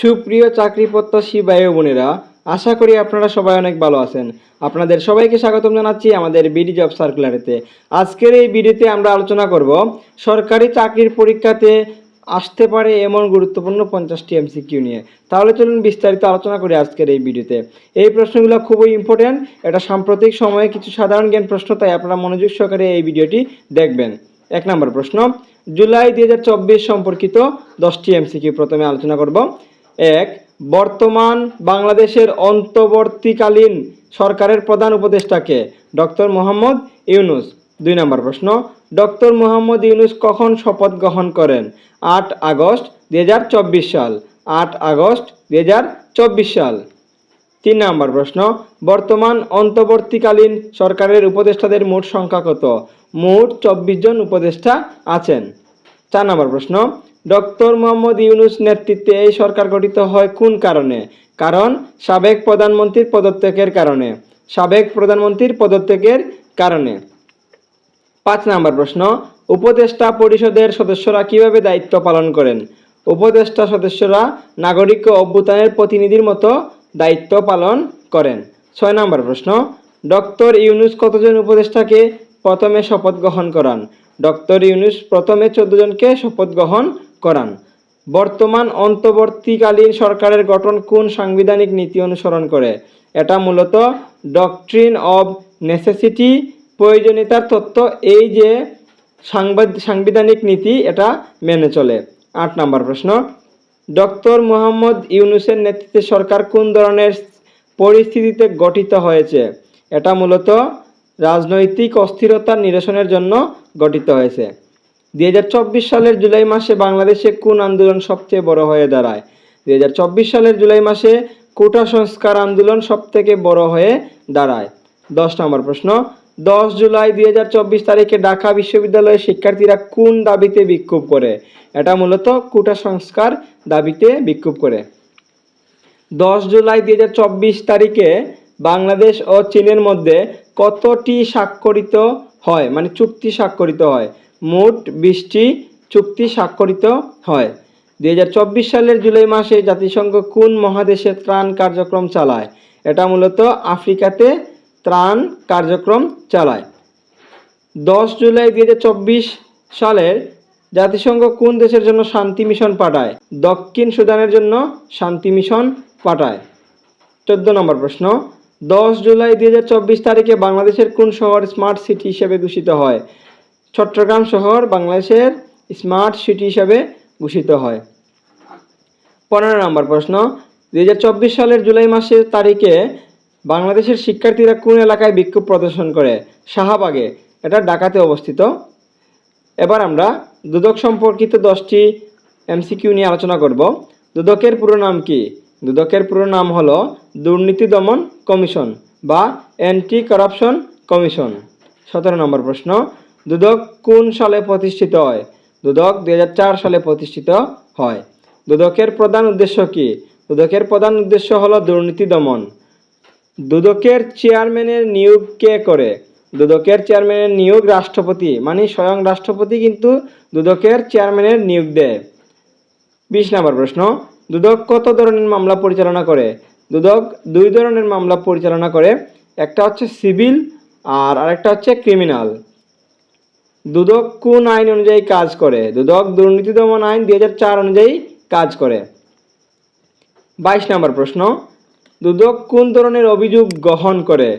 সুপ্রিয় চাকরি প্রত্যাশী ভাই বোনেরা, আশা করি আপনারা সবাই অনেক ভালো আছেন। আপনাদের সবাইকে স্বাগতম জানাচ্ছি আমাদের বিডি জব সার্কুলারেতে। আজকের এই ভিডিওতে আমরা আলোচনা করব, সরকারি চাকরির পরীক্ষাতে আসতে পারে এমন গুরুত্বপূর্ণ পঞ্চাশটি এমসিকিউ নিয়ে। তাহলে চলুন বিস্তারিত আলোচনা করি আজকের এই ভিডিওতে এই প্রশ্নগুলো খুবই ইম্পর্ট্যান্ট এটা সাম্প্রতিক সময়ে কিছু সাধারণ জ্ঞান প্রশ্ন, তাই আপনারা মনোযোগ সহকারে এই ভিডিওটি দেখবেন। এক নম্বর প্রশ্ন, জুলাই দুই হাজার চব্বিশ সম্পর্কিত দশটি এমসিকিউ প্রথমে আলোচনা করব। এক, বর্তমান বাংলাদেশের অন্তর্বর্তীকালীন সরকারের প্রধান উপদেষ্টাকে ডক্টর মোহাম্মদ ইউনুস। দুই নম্বর প্রশ্ন, ডক্টর মোহাম্মদ ইউনুস কখন শপথ গ্রহণ করেন? আট আগস্ট দু হাজার চব্বিশ সাল। আট আগস্ট দুই হাজার চব্বিশ সাল। তিন নম্বর প্রশ্ন, বর্তমান অন্তর্বর্তীকালীন সরকারের উপদেষ্টাদের মোট সংখ্যা কত? মোট চব্বিশ জন উপদেষ্টা আছেন। চার নম্বর প্রশ্ন ডক্টর মোহাম্মদ ইউনুস নেতৃত্বে এই সরকার গঠিত হয় কোন কারণে? কারণ, সাবেক প্রধানমন্ত্রীর পদত্যাগের কারণে। সাবেক প্রধানমন্ত্রীর পদত্যাগের কারণে। পাঁচ নম্বর প্রশ্ন, উপদেষ্টা পরিষদের সদস্যরা কীভাবে দায়িত্ব পালন করেন? উপদেষ্টা সদস্যরা নাগরিক অভ্যুত্থানের প্রতিনিধির মতো দায়িত্ব পালন করেন। ছয় নম্বর প্রশ্ন, ডক্টর ইউনুস কতজন উপদেষ্টাকে প্রথমে শপথ গ্রহণ করান? ডক্টর ইউনুস প্রথমে চোদ্দ জনকে শপথ গ্রহণ করান। বর্তমান অন্তর্বর্তীকালীন সরকারের গঠন কোন সাংবিধানিক নীতি অনুসরণ করে? এটা মূলত ডকট্রিন অব নেসেসিটি প্রয়োজনীয়তার তত্ত্ব এই যে সাংবিধানিক নীতি এটা মেনে চলে। আট নম্বর প্রশ্ন। ডক্টর মোহাম্মদ ইউনুসের নেতৃত্বে সরকার কোন ধরনের পরিস্থিতিতে গঠিত হয়েছে? এটা মূলত রাজনৈতিক অস্থিরতার নিরসনের জন্য গঠিত হয়েছে। দুই হাজার চব্বিশ সালের জুলাই মাসে বাংলাদেশে কোন আন্দোলন সবচেয়ে বড় হয়ে দাঁড়ায়? দুই সালের জুলাই মাসে কোটা সংস্কার আন্দোলন সবথেকে বড় হয়ে দাঁড়ায়। দশ নম্বর প্রশ্ন, দশ জুলাই দুই হাজার চব্বিশ তারিখে ঢাকা বিশ্ববিদ্যালয়ের শিক্ষার্থীরা কোন দাবিতে বিক্ষোভ করে? এটা মূলত কোটা সংস্কার দাবিতে বিক্ষোভ করে। দশ জুলাই দুই হাজার চব্বিশ তারিখে বাংলাদেশ ও চীনের মধ্যে কতটি স্বাক্ষরিত হয়? মানে চুক্তি স্বাক্ষরিত হয়? মোট বিশটি চুক্তি স্বাক্ষরিত হয়। দুই হাজার চব্বিশ সালের জুলাই মাসে জাতিসংঘ কোন মহাদেশে ত্রাণ কার্যক্রম চালায়? এটা মূলত আফ্রিকাতে ত্রাণ কার্যক্রম চালায়। দশ জুলাই দুই হাজার চব্বিশ সালের জাতিসংঘ কোন দেশের জন্য শান্তি মিশন পাঠায়? দক্ষিণ সুদানের জন্য শান্তি মিশন পাঠায়। চোদ্দ নম্বর প্রশ্ন, দশ জুলাই দুই হাজার চব্বিশ তারিখে বাংলাদেশের কোন শহর স্মার্ট সিটি হিসেবে ঘোষিত হয়? চট্টগ্রাম শহর বাংলাদেশের স্মার্ট সিটি হিসাবে ঘোষিত হয়। পনেরো নম্বর প্রশ্ন, দুই হাজার চব্বিশ সালের জুলাই মাসের তারিখে বাংলাদেশের শিক্ষার্থীরা কোন এলাকায় বিক্ষোভ প্রদর্শন করে? শাহবাগে, এটা ঢাকাতে অবস্থিত। এবার আমরা দুদক সম্পর্কিত দশটি এমসিকিউ নিয়ে আলোচনা করব। দুদকের পুরো নাম কি? দুদকের পুরো নাম হলো দুর্নীতি দমন কমিশন বা অ্যান্টি করাপশন কমিশন। সতেরো নম্বর প্রশ্ন দুদক কোন সালে প্রতিষ্ঠিত হয়? দুদক দু হাজার চার সালে প্রতিষ্ঠিত হয়। দুদকের প্রধান উদ্দেশ্য কি? দুদকের প্রধান উদ্দেশ্য হল দুর্নীতি দমন। দুদকের চেয়ারম্যানের নিয়োগ কে করে? দুদকের চেয়ারম্যানের নিয়োগ রাষ্ট্রপতি। মানে স্বয়ং রাষ্ট্রপতি কিন্তু দুদকের চেয়ারম্যানের নিয়োগ দেয়। বিশ নম্বর প্রশ্ন। দুদক কত ধরনের মামলা পরিচালনা করে? দুদক দুই ধরনের মামলা পরিচালনা করে। একটা হচ্ছে সিভিল আর আরেকটা হচ্ছে ক্রিমিনাল। দুদক কোন আইন অনুযায়ী কাজ করে? দুদক দুর্নীতি দমন আইন দুই হাজার চার অনুযায়ী কাজ করে। বাইশ নম্বর প্রশ্ন। দুদক কোন ধরনের অভিযোগ গ্রহণ করে?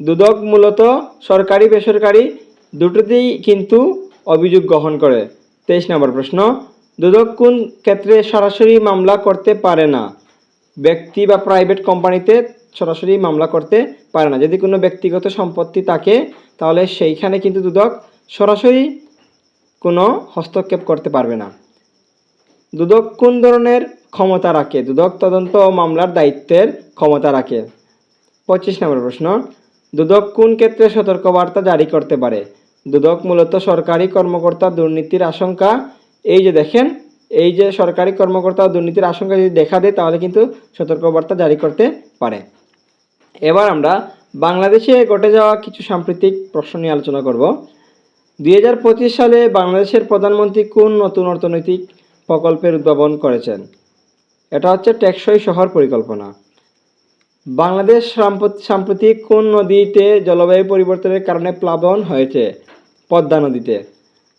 দুদক মূলত সরকারি, বেসরকারি দুটোতেই কিন্তু অভিযোগ গ্রহণ করে। তেইশ নম্বর প্রশ্ন। দুদক কোন ক্ষেত্রে সরাসরি মামলা করতে পারে না? ব্যক্তি বা প্রাইভেট কোম্পানিতে সরাসরি মামলা করতে পারে না। যদি কোনো ব্যক্তিগত সম্পত্তি থাকে, তাহলে সেইখানে কিন্তু দুদক সরাসরি কোনো হস্তক্ষেপ করতে পারবে না। দুদক কোন ধরনের ক্ষমতা রাখে? দুদক তদন্ত ও মামলার দায়িত্বের ক্ষমতা রাখে। পঁচিশ নম্বর প্রশ্ন, দুদক কোন ক্ষেত্রে সতর্কবার্তা জারি করতে পারে? দুদক মূলত সরকারি কর্মকর্তা দুর্নীতির আশঙ্কা। এই যে দেখেন, এই যে সরকারি কর্মকর্তা দুর্নীতির আশঙ্কা যদি দেখা দেয়, তাহলে কিন্তু সতর্কবার্তা জারি করতে পারে। এবার আমরা বাংলাদেশে ঘটে যাওয়া কিছু সাম্প্রতিক প্রশ্ন নিয়ে আলোচনা করব। দুই হাজার পঁচিশ সালে বাংলাদেশের প্রধানমন্ত্রী কোন নতুন অর্থনৈতিক প্রকল্পের উদ্ভাবন করেছেন? এটা হচ্ছে টেকসই শহর পরিকল্পনা। বাংলাদেশ সাম্প্রত- সাম্প্রতিক কোন নদীতে জলবায়ু পরিবর্তনের কারণে প্লাবন হয়েছে? পদ্মা নদীতে।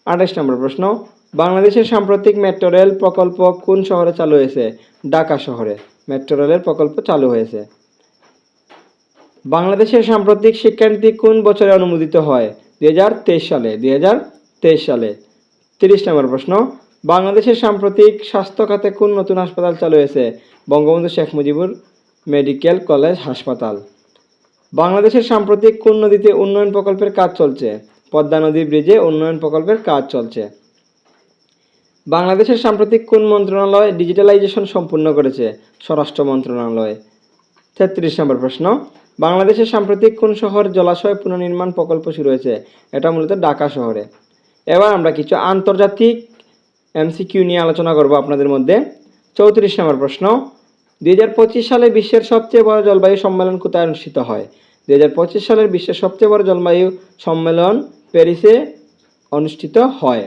আঠাশ নম্বর প্রশ্ন, বাংলাদেশের সাম্প্রতিক মেট্রো রেল প্রকল্প কোন শহরে চালু হয়েছে? ঢাকা শহরে। মেট্রো রেলের প্রকল্প চালু হয়েছে। বাংলাদেশের সাম্প্রতিক শিক্ষানীতি কোন বছরে অনুমোদিত হয়? দু হাজার তেইশ সালে দু হাজার তেইশ সালে। তিরিশ নম্বর প্রশ্ন, বাংলাদেশের সাম্প্রতিক স্বাস্থ্য খাতে কোন নতুন হাসপাতাল চালু হয়েছে? বঙ্গবন্ধু শেখ মুজিবুর মেডিকেল কলেজ হাসপাতাল। বাংলাদেশের সাম্প্রতিক কোন নদীতে উন্নয়ন প্রকল্পের কাজ চলছে? পদ্মা নদী ব্রিজে উন্নয়ন প্রকল্পের কাজ চলছে। বাংলাদেশের সাম্প্রতিক কোন মন্ত্রণালয় ডিজিটালাইজেশন সম্পূর্ণ করেছে? স্বরাষ্ট্র মন্ত্রণালয়। তেত্রিশ নম্বর প্রশ্ন বাংলাদেশের সাম্প্রতিক কোন শহর জলাশয় পুনর্নির্মাণ প্রকল্প শুরু হয়েছে? এটা মূলত ঢাকা শহরে। এবার আমরা কিছু আন্তর্জাতিক এমসিকিউ নিয়ে আলোচনা করব আপনাদের মধ্যে। চৌত্রিশ নম্বর প্রশ্ন, দুই হাজার পঁচিশ সালে বিশ্বের সবচেয়ে বড় জলবায়ু সম্মেলন কোথায় অনুষ্ঠিত হয়? দুই হাজার পঁচিশ সালের বিশ্বের সবচেয়ে বড় জলবায়ু সম্মেলন প্যারিসে অনুষ্ঠিত হয়।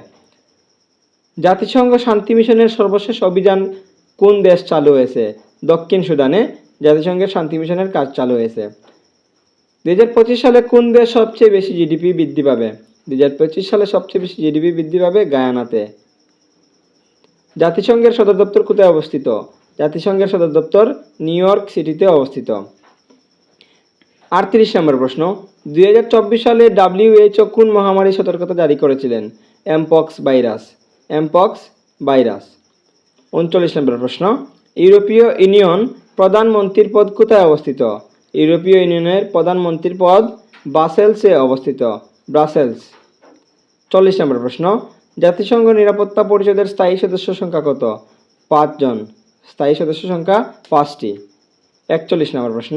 জাতিসংঘ শান্তি মিশনের সর্বশেষ অভিযান কোন দেশ চালু হয়েছে? দক্ষিণ সুদানে জাতিসংঘের শান্তি মিশনের কাজ চালু হয়েছে। দুই হাজার পঁচিশ সালে কোন দেশ সবচেয়ে বেশি জিডিপি বৃদ্ধি পাবে? দুই হাজার পঁচিশ সালে সবচেয়ে বেশি জিডিপি বৃদ্ধি পাবে গায়ানাতে। জাতিসংঘের সদর দপ্তর কোথায় অবস্থিত? জাতিসংঘের সদর দপ্তর নিউ ইয়র্ক সিটিতে অবস্থিত। আটত্রিশ নম্বর প্রশ্ন দুই হাজার চব্বিশ সালে ডাব্লিউএইচও কোন মহামারী সতর্কতা জারি করেছিলেন? Mpox virus. Mpox virus. উনচল্লিশ নম্বর প্রশ্ন, ইউরোপীয় ইউনিয়ন প্রধানমন্ত্রীর পদ কোথায় অবস্থিত? ইউরোপীয় ইউনিয়নের প্রধানমন্ত্রীর পদ ব্রাসেলসে অবস্থিত। ব্রাসেলস। চল্লিশ নম্বর প্রশ্ন, জাতিসংঘ নিরাপত্তা পরিষদের স্থায়ী সদস্য সংখ্যা কত? পাঁচজন স্থায়ী সদস্য সংখ্যা পাঁচটি। একচল্লিশ নম্বর প্রশ্ন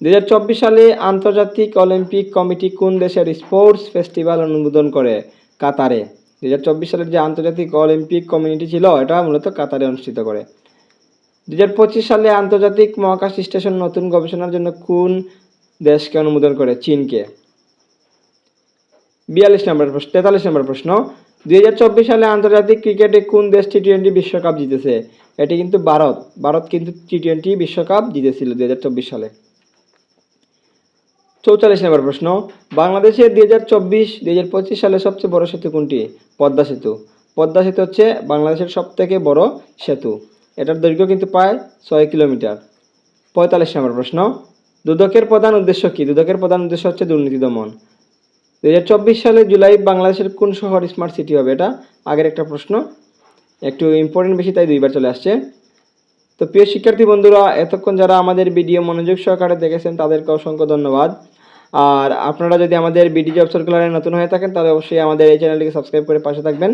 দুই হাজার চব্বিশ সালে আন্তর্জাতিক অলিম্পিক কমিটি কোন দেশের স্পোর্টস ফেস্টিভ্যাল অনুমোদন করে? কাতারে। দুই হাজার চব্বিশ সালের যে আন্তর্জাতিক অলিম্পিক কমিটি ছিল, এটা মূলত কাতারে অনুষ্ঠিত করে। দুই হাজার পঁচিশ সালে আন্তর্জাতিক মহাকাশ স্টেশন নতুন গবেষণার জন্য কোন দেশকে অনুমোদন করে? চীনকে। বিয়াল্লিশ নম্বর প্রশ্ন, তেতাল্লিশ নম্বর প্রশ্ন। দুই চব্বিশ সালে আন্তর্জাতিক ক্রিকেটে কোন দেশ টি টোয়েন্টি বিশ্বকাপ জিতেছে? এটি কিন্তু ভারত। ভারত কিন্তু টি টোয়েন্টি বিশ্বকাপ জিতেছিল দুই হাজার চব্বিশ সালে। চৌচল্লিশ নম্বর প্রশ্ন বাংলাদেশের দুই হাজার চব্বিশ দুই হাজার পঁচিশ সালে সবচেয়ে বড় সেতু কোনটি? পদ্মা সেতু। পদ্মা সেতু হচ্ছে বাংলাদেশের সব থেকে বড় সেতু। এটার দৈর্ঘ্য কিন্তু প্রায় ছয় কিলোমিটার। পঁয়তাল্লিশ নম্বর প্রশ্ন, দুদকের প্রধান উদ্দেশ্য কি? দুদকের প্রধান উদ্দেশ্য হচ্ছে দুর্নীতি দমন। দু হাজার চব্বিশ সালে জুলাই বাংলাদেশের কোন শহর স্মার্ট সিটি হবে এটা? আগের একটা প্রশ্ন, একটু ইম্পর্টেন্ট বেশি তাই দুইবার চলে আসছে। তো প্রিয় শিক্ষার্থী বন্ধুরা, এতক্ষণ যারা আমাদের ভিডিও মনোযোগ সহকারে দেখেছেন, তাদেরকে অসংখ্য ধন্যবাদ। আর আপনারা যদি আমাদের বিডি জব সার্কুলারে নতুন হয়ে থাকেন, তাহলে অবশ্যই আমাদের এই চ্যানেলটিকে সাবস্ক্রাইব করে পাশে থাকবেন।